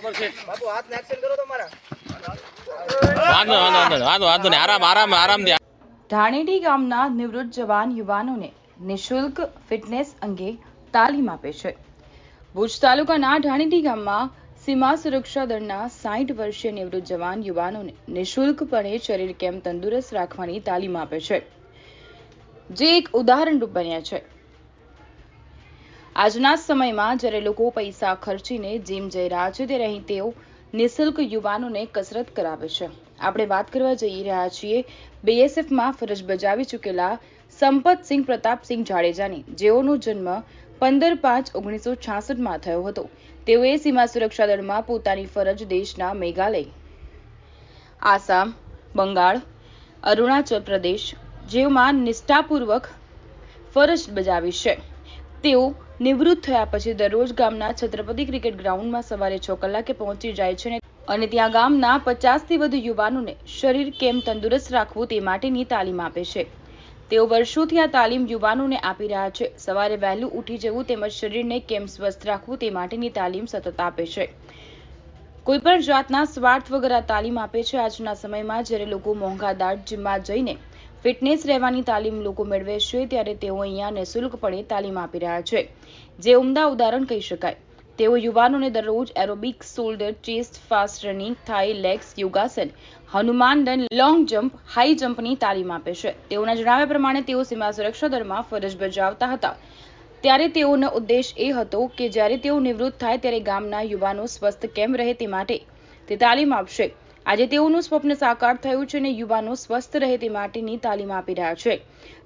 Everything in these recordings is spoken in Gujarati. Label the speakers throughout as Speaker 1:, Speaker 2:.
Speaker 1: બરોબર છે.
Speaker 2: બાપુ હાથ એક્શન કરો તમારા.
Speaker 1: વાંધો વાંધો વાંધો વાંધો વાંધો નહીં. આરામ આરામ આરામથી
Speaker 3: ધાણેડી ગામના નિવૃત્ત જવાન યુવાનોને નિઃશુલ્ક ફિટનેસ અંગે તાલીમ આપે છે. ભુજ તાલુકાના ધાણેડી ગામમાં સીમા સુરક્ષા દળના સાઠ વર્ષીય નિવૃત્ત જવાન યુવાનોને નિઃશુલ્કપણે શરીર કેમ તંદુરસ્ત રાખવાની તાલીમ આપે છે. જે એક ઉદાહરણરૂપ બન્યા છે. આજના સમયમાં જ્યારે લોકો પૈસા ખર્ચીને જીમ જઈ રહ્યા છે ત્યારે અહીં તેઓ નિઃશુલ્ક યુવાનોને કસરત કરાવે છે. આપણે વાત કરવા જઈ રહ્યા છીએ બીએસએફમાં ફરજ બજાવી ચૂકેલા સંપતસિંહ પ્રતાપસિંહ જાડેજાની. જેઓનો જન્મ પંદર પાંચ ઓગણીસો છાસઠમાં થયો હતો. તેઓએ સીમા સુરક્ષા દળમાં પોતાની ફરજ દેશના મેઘાલય, આસામ, બંગાળ, અરુણાચલ પ્રદેશ જેઓમાં નિષ્ઠાપૂર્વક ફરજ બજાવી છે. તેઓ નિવૃત્ત થયા પછી દરરોજ ગામના છત્રપતિ ક્રિકેટ ગ્રાઉન્ડમાં સવારે છ કલાકે પહોંચી જાય છે અને ત્યાં ગામના પચાસથી વધુ યુવાનોને શરીર કેમ તંદુરસ્ત રાખવું તે માટેની તાલીમ આપે છે. તેઓ વર્ષોથી આ તાલીમ યુવાનોને આપી રહ્યા છે. સવારે વહેલું ઉઠી જવું તેમજ શરીરને કેમ સ્વસ્થ રાખવું તે માટેની તાલીમ સતત આપે છે. કોઈ પણ જાતના સ્વાર્થ વગર આ તાલીમ આપે છે. આજના સમયમાં જ્યારે લોકો મોંઘાદાટ જીમમાં જઈને ફિટનેસ રહેવાની તાલીમ લોકો મેળવે છે, ત્યારે તેઓ અહીંયા નિઃશુલ્કપણે તાલીમ આપી રહ્યા છે. જે ઉમદા ઉદાહરણ કહી શકાય. તેઓ યુવાનોને દરરોજ aerobic shoulder, chest, fast running, thigh legs, યોગાસન, હનુમાન દંડ લોંગ જમ્પ, હાઈ જમ્પની તાલીમ આપે છે. તેઓના જણાવ્યા પ્રમાણે તેઓ સીમા સુરક્ષા દળમાં ફરજ બજાવતા હતા. ત્યારે તેઓનો ઉદ્દેશ એ હતો કે જ્યારે તેઓ નિવૃત્ત થાય ત્યારે ગામના યુવાનો સ્વસ્થ કેમ રહે તે માટે તે તાલીમ આપશે. આજે તેઓનું સ્વપ્ન સાકાર થયું છે અને યુવાનો સ્વસ્થ રહે તે માટેની તાલીમ આપી રહ્યા છે.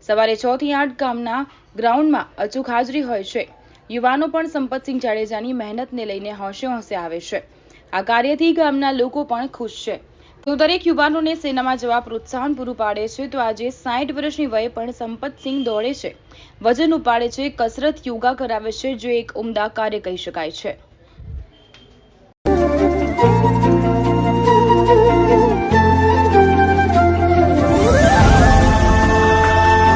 Speaker 3: સવારે છ થી આઠ ગામના ગ્રાઉન્ડમાં અચૂક હાજરી હોય છે. યુવાનો પણ સંપતસિંહ જાડેજાની મહેનતને લઈને હોંશે હોંશે આવે છે. આ કાર્યથી ગામના લોકો પણ ખુશ છે. તો દરેક યુવાનોને સેનામાં જવા પ્રોત્સાહન પૂરું પાડે છે. તો આજે સાઠ વર્ષની વયે પણ સંપતસિંહ દોડે છે. વજન ઉપાડે છે, કસરત યોગા કરાવે છે, જે એક ઉમદા કાર્ય કહી શકાય છે.